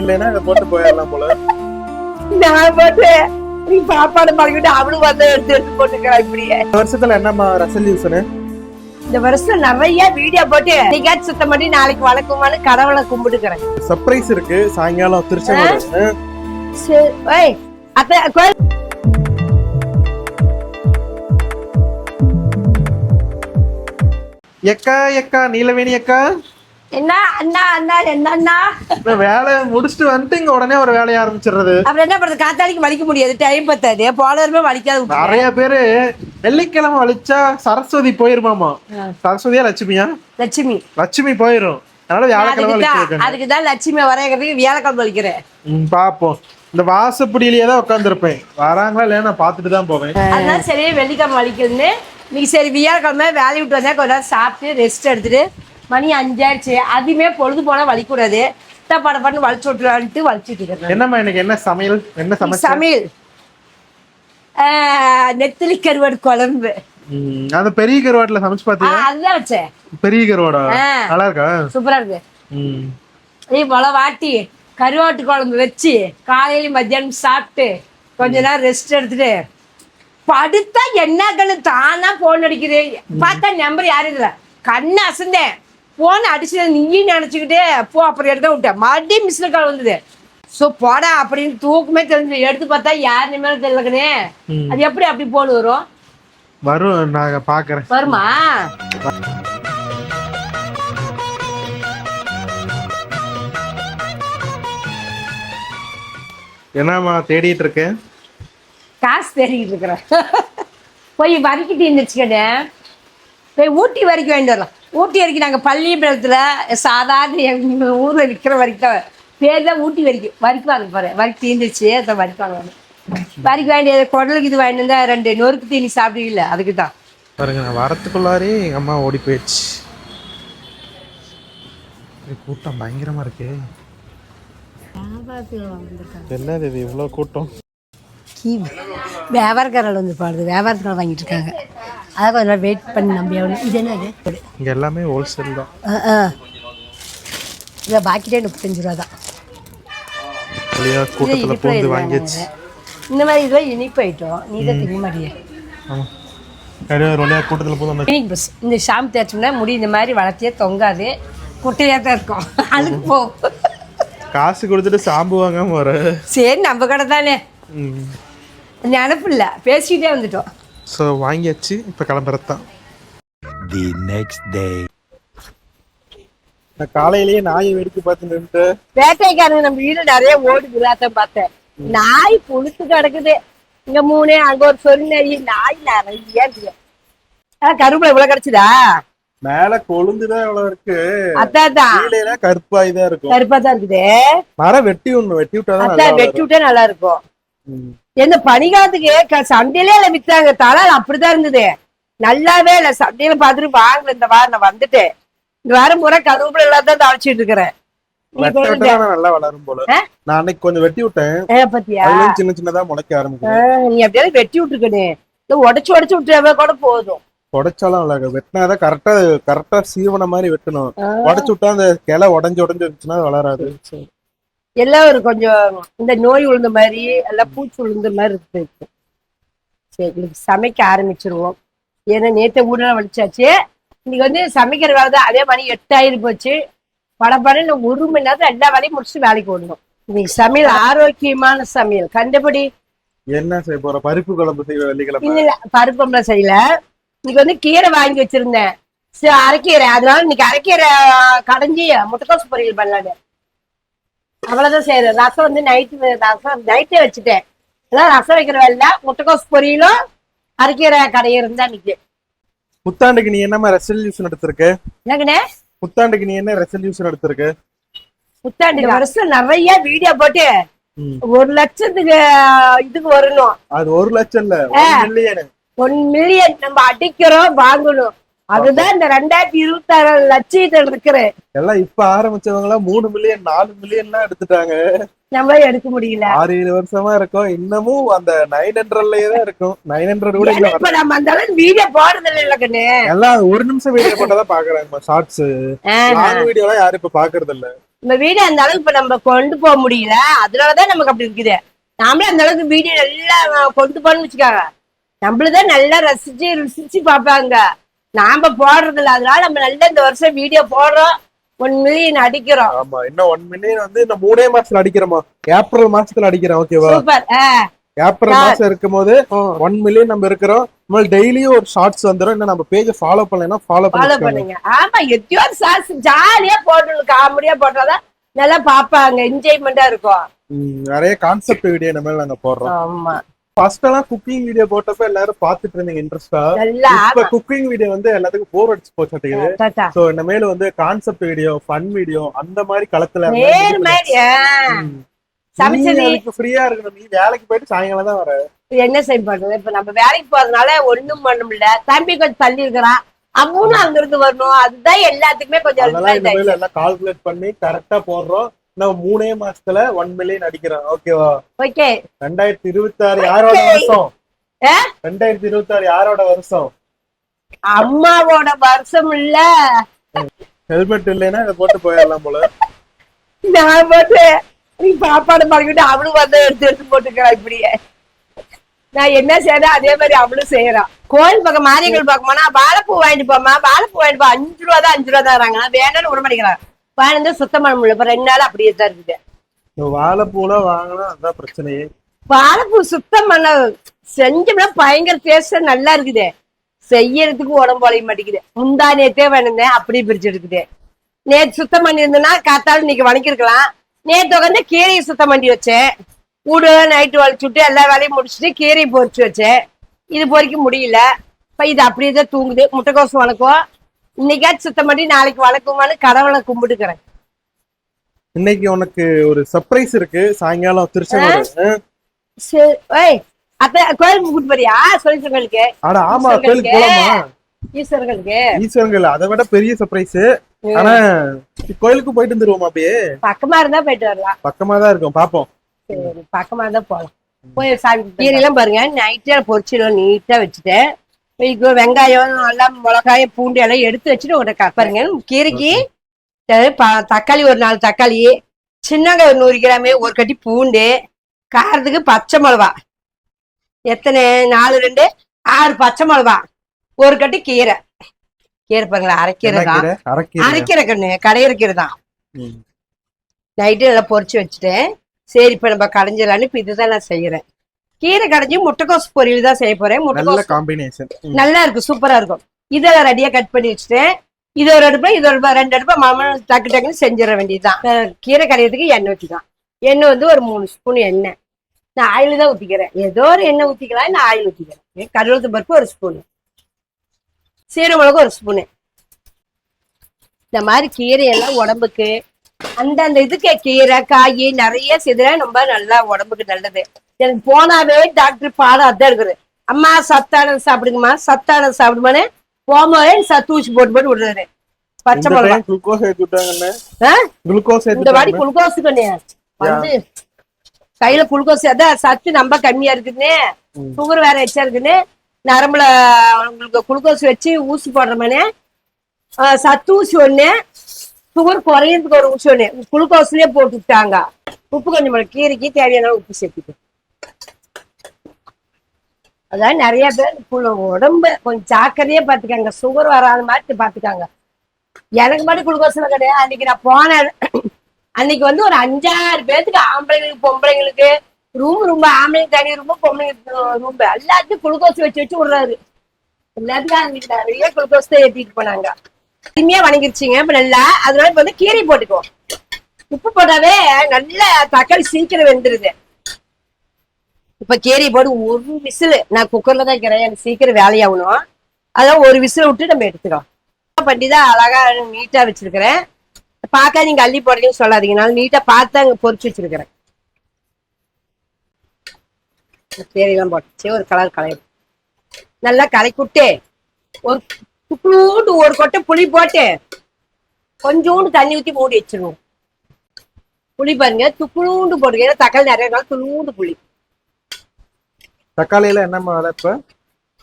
இல்லைன்னா இதை போட்டு போயிடலாம் போல. நான் போட்டு நீ சாப்பாடு பழகிட்டு அவளும் வந்து எடுத்து எடுத்து போட்டுக்கிறா இப்படியே. இந்த வருஷத்துல என்னம்மா ரெசல்யூஷனு இந்த வருஷம் நிறைய வீடியோ போட்டு நீக்காச்சும் சுத்தம் பண்ணி நாளைக்கு வளர்க்குமான்னு கடவுளை கும்பிட்டுக்கிறேன். சர்ப்ரைஸ் இருக்கு. சாயங்காலம் திருச்செங்கோடு. சரி ஓய் அத்தை கோயில் எக்கா எக்கா நீலவேணி அக்கா. என்ன அண்ணா அண்ணா என்ன அண்ணா? இந்த வேலையை முடிச்சுட்டு வந்துட்டு இங்க உடனே ஒரு வேலையை ஆரம்பிச்சிடுறது. அப்புறம் என்ன பண்றது? காத்தாடிக்கு வலிக்க முடியாது டைம் பத்தாது. போனவருமே வலிக்காது. நிறைய பேரு வெள்ளிக்கிழமை வலிச்சா சரஸ்வதி போயிருமாமா? சரஸ்வதியா லட்சுமியா? லட்சுமி. லட்சுமி போயிரும். அதனால வியாழக்கிழமை அதுக்கு வலிக்க தான் வைக்கணும் அதுக்கு தான் லட்சுமி வரைகிறதுக்கு வியாழக்கிழமை வலிக்கிறேன். பாப்போம். இந்த வாசப்படியிலேயே தான் உட்காந்துருப்பேன் வராங்களா இல்லையா நான் பார்த்துட்டு தான் போவேன். சரி வெள்ளிக்கிழமை வலிக்குதுன்னு. நீ சரி வியாழக்கிழமை வேலையை விட்டு வந்தா கொஞ்ச நேரம் சாப்பிட்டு ரெஸ்ட் எடுத்துட்டு மணி அஞ்சாயிடுச்சு. அதுவுமே பொழுது போனா வலிக்கூடாது. பட பண்ணு வலிச்சு விட்டுலான்ட்டு வலிச்சுட்டு இருக்கிறேன். என்னம்மா இன்னைக்கு என்ன சமையல்? என்ன சமையல். ஆஹ், நெத்திலி கருவாடு குழம்பு. அந்த பெரிய கருவாட்டுல சமைச்சு பாத்தியா அதுதான் வச்சேன். பெரிய கருவாடா. நல்லா இருக்கா? சூப்பரா இருக்கு. நீ போல வாட்டி. கருவாட்டு குழம்பு வச்சு காலையில மத்தியானம் சாப்பிட்டு கொஞ்ச நேரம் ரெஸ்ட் எடுத்துட்டு படுத்தா என்ன கண்ணு? தானா போன் அடிக்குது. பார்த்தா நம்பர் யாரும் இல்லை. கண்ணு அசந்தேன். போன் அடிச்சது நீயும் நினச்சிக்கிட்டு போ அப்புறம் எடுக்க விட்டேன். மறுபடியும் மிஸ்ல கால் வந்தது. ஸோ போடா அப்படின்னு தூக்கமே தெரிஞ்சு எடுத்து பார்த்தா யார் நிமிடம் தெரியலக்கனே. அது எப்படி அப்படி போன் வரும்? வரும் நான் பாக்குறேன். வருமா? என்னம்மா தேடிட்டு இருக்கேன் காசு தேடிக்கிட்டு இருக்கிறேன். போய் வரைக்கிட்டு இருந்துச்சுக்கண்ணே போய் ஊட்டி வரைக்கும் வாங்கிட்டு வரலாம். ஊட்டி வரைக்கும் நாங்கள் பள்ளியபுரத்தில் சாதாரண எங்கள் ஊரில் விற்கிற வரைக்கும் தான். பேர் தான் ஊட்டி வரைக்கும். வரைக்கும் வாங்க போகிறேன் வரைக்கும் தீர்ந்துச்சு அதை வரைக்கும் வாங்க வரைக்கும் வேண்டிய குடலுக்கு இது வாங்கிட்டு வந்தா ரெண்டு நொறுக்கு தீனி சாப்பிடுவீங்கள அதுக்கு தான் பாருங்க நான் வரத்துக்குள்ளாரே எங்க அம்மா ஓடி போயிடுச்சு. கூட்டம் பயங்கரமா இருக்கு. என்னது இது இவ்வளவு கூட்டம். வியாபாரக்காரர்கள் வந்து பாடுது வியாபாரத்துக்கார வாங்கிட்டு இருக்காங்க அதை கொஞ்சம் வெயிட் பண்ணி நம்பி ஆகணும் இது என்னது இங்க எல்லாமே ஹோல்சேல் தான். இதை பாக்கிட்டே முப்பத்தஞ்சு ரூபா தான். கூட்டத்துல பூந்து. வாங்கியாச்சு. இந்த மாதிரி இதெல்லாம் இனிப்பு ஐட்டம் நீ தான் திங்க மாட்டிய. கூட்டத்துல. கிளினிக் பஸ் இந்த ஷாம்பு தேய்ச்சோம்னா முடி இந்த மாதிரி வளர்த்தியே தொங்காது. குட்டையாக தான் இருக்கும். அழுக்கு போ. காசு கொடுத்துட்டு சாம்பு வாங்காம வர. சரி நம்ம கடை தானே நினப்பு இல்லை பேசிக்கிட்டே வந்துட்டோம். ஸோ வாங்கியாச்சு இப்போ கிளம்புறது தான் the next day. நான் காலையிலேயே நாயை வேடிக்கை பார்த்து வேட்டைக்காரங்க நம்ம வீடு நிறைய ஓடுது அதான் பார்த்தேன். நாய் புழுத்து கிடக்குது. இங்க மூணு அங்க ஒரு சொறி நரி நாய் நிறைய கருவேப்பிலை இவ்வளவு கிடைச்சுதா? மேல கொழுந்துதான் எவ்வளவு இருக்கு. அதான் கருப்பாய் தான் இருக்கும். கருப்பா தான் இருக்குது. மரம் வெட்டி ஒண்ணு வெட்டி அதான் வெட்டி விட்டா நல்லா இருக்கும். எந்த பனிகாலத்துக்கு சண்டையிலே இல்ல வித்தாங்க தலை அப்படிதான் இருந்தது. நல்லாவே இல்ல. சண்டையில பார்த்துட்டு வாங்கல இந்த வாரம் நான் வந்துட்டேன் இந்த வாரம் பூரா கருவேப்பிலை எல்லாம் தான் தழைச்சிட்டு இருக்கிறேன். நல்லா வளரும் போல? நான் அன்னைக்கு கொஞ்சம் வெட்டி விட்டேன். பாத்தியா? சின்ன சின்னதா முளைக்க ஆரம்பிக்கும் நீ அப்படியே வெட்டி விட்டுருக்கனே. இந்த உடைச்சு உடைச்சு விட்டுறவ கூட போதும். உடைச்சாலும் வெட்டினாதான் கரெக்டா கரெக்டா சீவன மாதிரி வெட்டணும். உடைச்சு விட்டா அந்த கிளை உடஞ்சு உடஞ்சு இருந்துச்சுன்னா வளராது. எல்லாம் ஒரு கொஞ்சம் இந்த நோய் விழுந்த மாதிரி எல்லாம் பூச்சி விழுந்த மாதிரி இருக்கு. சரி இன்னைக்கு சமைக்க ஆரம்பிச்சிருவோம். ஏன்னா நேற்று ஊரெல்லாம் வலிச்சாச்சு. இன்னைக்கு வந்து சமைக்கிற வேலை தான். அதே மணி எட்டாயிரம் போச்சு. படப்படன்னு ஒரு மணி நேரத்துல எல்லா வேலையும் முடிச்சுட்டு வேலைக்கு ஓடணும். இன்னைக்கு சமையல் ஆரோக்கியமான சமையல். கண்டபடி? என்ன செய்ய போற? பருப்பு குழம்பு வெள்ளிக்கிழமை? இல்ல பருப்பம்பளம் செய்யல. இன்னைக்கு வந்து கீரை வாங்கி வச்சிருந்தேன். சரி அரைக்கீரை. அதனால இன்னைக்கு அரைக்கீரை கடைஞ்சி முட்டைக்கோசு பொரியல் பண்ணலான்னு. அவ்வளவுதான் செய்யறேன் ரசம் வந்து நைட்டு ரசம் நைட்டே வச்சுட்டேன். அதான் ரசம் வைக்கிற வேலை முட்டைக்கோசு பொரியலும் அரைக்கீரை கடையிறது தான் இன்னைக்கு. புத்தாண்டுக்கு நீ என்னமா ரெசல்யூஷன் எடுத்திருக்க? என்னங்கண்ணே? புத்தாண்டுக்கு நீ என்ன ரெசல்யூஷன் எடுத்திருக்க? புத்தாண்டு வருஷம் நிறைய வீடியோ போட்டு. ஒரு லட்சத்துக்கு இதுக்கு வரணும். அது ஒரு லட்சம் இல்ல. ஒன் மில்லியன் நம்ம அடிக்கிறோம் வாங்கணும். அதுதான் இந்த ரெண்டாயிரத்தி இருபத்தி ஆறு லட்சத்தில் இருக்கிறேன். எல்லாம் இப்ப ஆரம்பிச்சவங்க எல்லாம் மூணு மில்லியன் நாலு மில்லியன் எல்லாம் எடுத்துட்டாங்க. நம்மளால எடுக்க முடியல. ஆறு ஏழு வருஷமா இருக்கும். இன்னமும் அந்த நைன் ஹண்ட்ரட்லயே தான் இருக்கும். நைன் ஹண்ட்ரட் கூட இப்ப நம்ம அந்த அளவுக்கு வீடியோ போடுறது இல்ல கண்ணு? எல்லாம் ஒரு நிமிஷம் வீடியோ போட்டதான் பாக்குறாங்க ஷார்ட்ஸ் லாங் வீடியோ எல்லாம் யாரும் இப்ப பாக்குறது இல்ல. நம்ம வீடு அந்த அளவுக்கு இப்ப நம்ம கொண்டு போக முடியல. அதனாலதான் நமக்கு அப்படி இருக்குது. நாமளே அந்த அளவுக்கு வீடியோ நல்லா கொண்டு போகணும்னு வச்சுக்காங்க. நம்மளதான் நல்லா ரசிச்சு ருசிச்சு பார்ப்பாங்க. நாம போடுறது இல்ல அதனால நம்ம நல்லா இந்த வருஷம் வீடியோ போடுறோம். ஒன் மில்லியன் அடிக்கிறோம். ஆமா இன்னும் ஒன் மில்லியன் வந்து இந்த மூணே மாசத்துல அடிக்கிறோமா? ஏப்ரல் மாசத்துல அடிக்கிறோம் ஓகேவா சூப்பர் ஏப்ரல் மாசம் இருக்கும்போது ஒன் மில்லியன் நம்ம இருக்கிறோம். நம்ம டெய்லியும் ஒரு ஷார்ட்ஸ் வந்துரும். இன்னும் நம்ம பேஜ் ஃபாலோ பண்ணலைன்னா ஃபாலோ ஃபாலோ பண்ணி பண்ணுங்க. ஆமா எத்தியோ சாஸ் ஜாலியா போட்டு காமெடியா போட்டாதான் நல்லா பாப்பாங்க என்ஜாய்மெண்டா இருக்கும். நிறைய கான்செப்ட் வீடியோ மாதிரி நாங்க போடுறோம். ஆமா. ஃபர்ஸ்ட் எல்லாம் குக்கிங் வீடியோ போட்டப்ப எல்லாரும் பாத்துட்டு இருந்தீங்க இன்ட்ரெஸ்டா இப்ப குக்கிங் வீடியோ வந்து எல்லாத்துக்கும் போர் அடிச்சு போச்சு. சோ இனிமேல் வந்து கான்செப்ட் வீடியோ ஃபன் வீடியோ அந்த மாதிரி களத்துல ஃப்ரீயா இருக்கணும். நீ வேலைக்கு போயிட்டு சாயங்காலம் தான் வர. என்ன செய்ய பண்றது? இப்ப நம்ம வேலைக்கு போறதுனால ஒண்ணும் பண்ண முடியல. தம்பி கொஞ்சம் தள்ளி இருக்கிறான் அவனும் அங்க இருந்து வரணும். அதுதான் எல்லாத்துக்குமே கொஞ்சம் எல்லாம் கால்குலேட் பண்ணி கரெக்டா போடுறோம். நம்ம மூணே மாசத்துல ஒன் மில்லியன் அடிக்கிறோம் ஓகேவா ஓகே ரெண்டாயிரத்தி இருபத்தி ஆறு யாரோட வருஷம்? ரெண்டாயிரத்தி இருபத்தி ஆறு யாரோட வருஷம்? அம்மாவோட வருஷம் இல்ல. ஹெல்மெட் இல்லைன்னா இதை போட்டு போயிடலாம் போல. நான் போட்டு நீ பாப்பாடு பழகிட்டு அவளும் வந்து எடுத்து எடுத்து போட்டுக்கிறா இப்படியே. நான் என்ன செய்யறேன் அதே மாதிரி அவளும் செய்யறான் கோயில் பக்கம் மாரியங்கள் போனா வாழைப்பூ வாங்கிட்டு போமா வாழைப்பூ வாங்கிட்டு போ. அஞ்சு ரூபா தான் அஞ்சு ரூபா தராங்க வேணும்னு விட மாட்டேங்கிறாங்க வாங்கிட்டு சுத்தம் பண்ண முடியல இப்ப ரெண்டு நாள் அப்படியே தான் இருக்குது. வாழைப்பூலாம் வாங்கினா அதான் பிரச்சனையே. வாழைப்பூ சுத்தம் பண்ண செஞ்சோம்னா பயங்கர டேஸ்ட் நல்லா இருக்குது. செய்யறதுக்கு உடம்பு ஒழைய மாட்டேங்குது. முந்தா நேத்தே வேணுந்தேன் அப்படியே பிரிச்சு எடுக்குது நேத்து சுத்தம் பண்ணியிருந்தேன்னா காத்தாலும் இன்னைக்கு வணக்கிருக்கலாம் நேத்து உட்காந்து கீரையை சுத்தம் பண்ணி வச்சேன். கூடு நைட்டு வலிச்சுட்டு எல்லா வேலையும் முடிச்சுட்டு கீரையை பொரிச்சு வச்சேன். இது பொறிக்க முடியல. இப்ப இது அப்படியே தான் தூங்குது. முட்டைக்கோசம் வணக்கம். இன்னைக்காச்சும் சுத்தம் பண்ணி நாளைக்கு வணக்குமான்னு கடவுளை கும்பிட்டுக்கிறேன். இன்னைக்கு உனக்கு ஒரு சர்ப்ரைஸ் இருக்கு. சாயங்காலம் திருச்செங்கோடு. சரி ஏய் அத்த கோயிலுக்கு கூட்டு போறியா சொல்லிட்டு ஆனா ஆமா கோயிலுக்கு போலாமா? ஈஸ்வரர்களுக்கு. ஈஸ்வரங்கள் அதை விட பெரிய சர்ப்ரைஸ் ஆனா கோயிலுக்கு போயிட்டு வந்துருவோமா அப்படியே? பக்கமா இருந்தா போயிட்டு வரலாம். பக்கமா தான் இருக்கும் பாப்போம் சரி பக்கமா இருந்தா போலாம். போய் சாமி கீரையெல்லாம் பாருங்க. நைட்டே பொரிச்சிடும் நீட்டா வச்சுட்டேன் இப்போ வெங்காயம் நல்லா மிளகாயம் பூண்டு எல்லாம் எடுத்து வச்சுட்டு க- பாருங்க கீரைக்கு தக்காளி ஒரு நாலு தக்காளி சின்னங்க ஒரு நூறு கிராமு ஒரு கட்டி பூண்டு காரத்துக்கு பச்சை மிளகா. எத்தனை? நாலு ரெண்டு ஆறு பச்சை மிளகா. ஒரு கட்டி கீரை. கீரை பாருங்களேன் அரைக்கீரை தான். கீரை? அரைக்கீரை. கண்ணு கடையிற கீரை தான். நைட்டு நல்லா பொரிச்சு வச்சுட்டேன். சரி இப்ப நம்ம கடைஞ்சிடலான்னு இப்ப இதுதான் நான் செய்யறேன். கீரை கடைஞ்சி முட்டைக்கோஸ் பொரியல் தான் செய்ய போறேன். நல்ல முட்டைக்கோஸ் காம்பினேஷன் நல்லா இருக்கும் சூப்பரா இருக்கும். இதெல்லாம் ரெடியா கட் பண்ணி வச்சுட்டேன். இது ஒரு அடுப்பா இது ஒரு அடுப்பா, ரெண்டு அடுப்பா மாமா டக்கு டக்குன்னு செஞ்சிட வேண்டியதுதான். கீரை கடையிறதுக்கு எண்ணெய் ஊற்றிக்கலாம் எண்ணெய் வந்து ஒரு மூணு ஸ்பூன் எண்ணெய். நான் ஆயில் தான் ஊத்திக்கிறேன். ஏதோ ஒரு எண்ணெய் ஊத்திக்கலாம் நான் ஆயில் ஊத்திக்கிறேன். கருவேலத்து பருப்பு ஒரு ஸ்பூனு. சீரக மிளகு ஒரு ஸ்பூனு. இந்த மாதிரி கீரை எல்லாம் உடம்புக்கு அந்தந்த இதுக்கு கீரை காய் நிறைய செய்தா ரொம்ப நல்லா உடம்புக்கு நல்லது. எனக்கு போனாவே டாக்டர் பாடம் அதான் இருக்குது. அம்மா சத்தானது சாப்பிடுங்கம்மா சத்தானது சாப்பிடுமான்னு போகும்போதே சத்து ஊசி போட்டு போட்டு விடுறாரு. பச்சை மிளகா. குளுக்கோஸ்? குளுக்கோஸ் இந்த ஏத்தி குளுக்கோஸ் வந்து கையில குளுக்கோஸ் அதான் சத்து ரொம்ப கம்மியா இருக்குதுன்னு. ம். சுகர் வேற எச்சா இருக்குன்னு நரம்புல உங்களுக்கு குளுக்கோஸ் வச்சு ஊசி போடுறோமே சத்து ஊசி ஒண்ணு. சுகர் குறையிறதுக்கு ஒரு ஊசி குளுக்கோஸ்லயே போட்டுட்டாங்க உப்பு கொஞ்சம் கீரைக்கு தேவையான உப்பு சேர்த்துக்கு அதான் நிறைய பேர் உடம்ப உடம்பு கொஞ்சம் ஜாக்கிரதையா பாத்துக்காங்க சுகர் வராத மாதிரி பாத்துக்காங்க எனக்கு மட்டும் குளுக்கோஸ்ல கிடையாது. அன்னைக்கு நான் போனேன் அன்னைக்கு வந்து ஒரு அஞ்சாறு பேத்துக்கு ஆம்பளைங்களுக்கு பொம்பளைங்களுக்கு ரூம் ரொம்ப ஆம்பளைங்க தனி ரூம் பொம்பளைங்க ரூம் எல்லாத்தையும் குளுக்கோஸ் வச்சு வச்சு விடுறாரு. எல்லாத்துக்கும் அன்னைக்கு நிறைய குளுக்கோஸ் தான் ஏத்திட்டு போனாங்க. இனிமையா வணங்கிருச்சிங்க. இப்ப நல்லா அதனால இப்ப வந்து கீரை போட்டுக்கோ உப்பு போட்டாவே நல்ல தக்காளி சீக்கிரம் வெந்துருது. இப்ப கீரை போட்டு ஒரு விசில் நான் குக்கர்ல தான் இருக்கிறேன் எனக்கு சீக்கிரம் வேலையாகணும். அதான் ஒரு விசில் விட்டு நம்ம எடுத்துக்கலாம். பண்ணி தான் அழகா நீட்டா வச்சிருக்கிறேன். பார்க்க நீங்க அள்ளி போடுறீங்கன்னு சொல்லாதீங்க. நான் நீட்டா பார்த்து அங்க பொரிச்சு வச்சிருக்கிறேன். கீரையெல்லாம் போட்டுச்சு. ஒரு கலர் கலையும் நல்லா கலக்கிவிட்டு ஒரு துக்குளூண்டு ஒரு கொட்டை புளி போட்டு கொஞ்சோண்டு தண்ணி ஊத்தி மூடி வச்சிருவோம். புளி பாருங்க துக்குளூண்டு போடுங்க. ஏன்னா தக்காளி நிறைய நாள் துளூண்டு புளி. தக்காளியில என்னம்மா விலை இப்ப?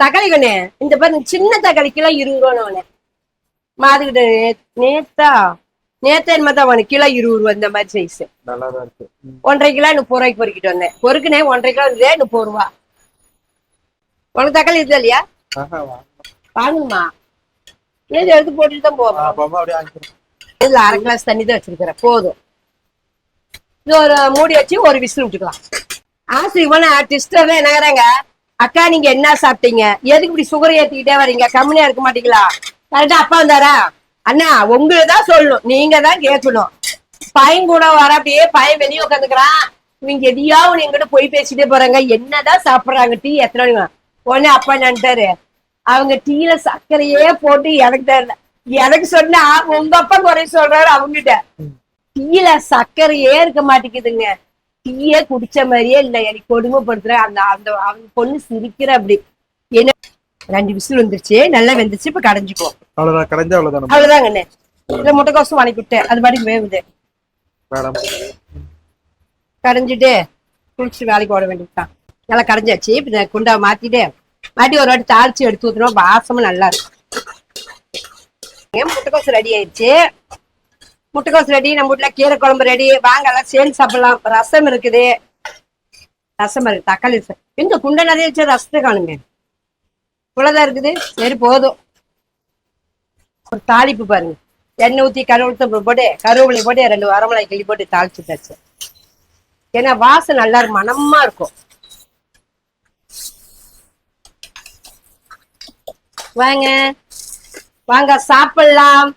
தக்காளி கண்ணு இந்த பாருங்க சின்ன தக்காளி கிலோ இருபது ரூபான்னு மாதுகிட்ட நேத்தா நேத்து என்ன தான் உனக்கு கிலோ இருபது ரூபா இந்த மாதிரி சைஸ். ஒன்றரை கிலோ முப்பது ரூபாய்க்கு பொறுக்கிட்டு வந்தேன். பொறுக்குனே ஒன்றரை கிலோ இருந்தே முப்பது ரூபா. உனக்கு தக்காளி இது இல்லையா. வாங்கணுமா. ஏது எடுத்து போட்டுட்டு தான் வாங்கிக்கிறேன். இதுல அரை கிளாஸ் தண்ணி தான் வச்சிருக்கிறேன். போதும். இது ஒரு மூடி வச்சு ஒரு விசில் விட்டுக்கலாம். ஆசை இவன டிஸ்டர் என்னங்கிறாங்க அக்கா நீங்க என்ன சாப்பிட்டீங்க? எதுக்கு இப்படி சுகர் ஏத்திக்கிட்டே வர்றீங்க? கம்மியா இருக்க மாட்டீங்களா? கரெக்டா அப்பா வந்தாரா? அண்ணா உங்களுக்கு தான் சொல்லணும். நீங்க தான் கேட்கணும். பையன் கூட வர அப்படியே பையன் வெளியே உட்காந்துக்கிறான். இவங்க எதையா ஒண்ணு எங்கிட்ட போய் பேசிட்டே போறாங்க. என்னதான் சாப்பிடுறாங்க டீ எத்தனை மணி உடனே அப்பா நினைட்டாரு அவங்க டீல சர்க்கரையே போட்டு எனக்கு தெரியல எனக்கு சொன்னா உங்க அப்பா குறை சொல்றாரு அவங்கிட்ட. டீல சர்க்கரையே இருக்க மாட்டேங்குதுங்க. டீயே குடிச்ச மாதிரியே இல்ல எனக்கு கொடுமைப்படுத்துற அந்த அந்த அவங்க பொண்ணு சிரிக்கிற அப்படி. என்ன ரெண்டு விசில் வந்துருச்சு நல்லா வெந்துச்சு இப்ப கடைஞ்சுக்குவோம் அவ்வளவுதான் கடைஞ்சா அவ்வளவுதான். அவ்வளவுதாங்கண்ணே. இல்ல முட்டைக்கோசம் வணக்கி விட்டேன் அது பாட்டுக்கு வேவுது. மேடம். கடைஞ்சிட்டு குளிச்சுட்டு வேலைக்கு ஓட வேண்டியதுதான். நல்லா கடைஞ்சாச்சு இப்ப குண்டாவை மாத்திட்டு. மாட்டி ஒரு வாட்டி தாளிச்சு எடுத்து ஊத்துறோம் வாசமும் நல்லா இருக்கும். ஏன் முட்டைக்கோசு ரெடி ஆயிடுச்சு? முட்டைக்கோசு ரெடி நம்ம வீட்டுல கீரை குழம்பு ரெடி வாங்க எல்லாம் சேர்ந்து சாப்பிடலாம். ரசம் இருக்குது. ரசம் இருக்கு தக்காளி ரசம் எங்க குண்டை நிறைய வச்சு ரசத்தை காணுங்க. இவ்வளோதான் இருக்குது. சரி போதும். ஒரு தாளிப்பு பாருங்க. எண்ணெய் ஊத்தி கருவேலத்தை போட்டு கருவேப்பிலை போட்டு ரெண்டு வரமிளகாய் கிள்ளி போட்டு தாளிச்சு தாளிச்சுட்டாச்சு ஏன்னா வாசம் நல்லா இருக்கும் மனமா இருக்கும். வாங்க. வாங்க சாப்பிடலாம்.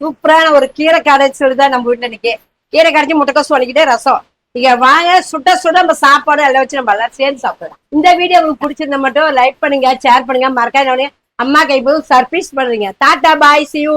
சூப்பரான ஒரு கீரை கடைச்சல் தான் நம்ம வீட்டுல இன்னைக்கு. கீரை கடைச்சி முட்டைக்கோசு வலிக்கிட்டே ரசம். நீங்க வாங்க சுட சுட நம்ம சாப்பாடு எல்லாம் வச்சு நம்ம எல்லாம் சேர்ந்து சாப்பிடலாம். இந்த வீடியோ உங்களுக்கு பிடிச்சிருந்தா மட்டும் லைக் பண்ணுங்க ஷேர் பண்ணுங்க மறக்காத அம்மா கைப்போதும் சர்ப்ரைஸ் பண்ணுறீங்க டாட்டா பாய் சியூ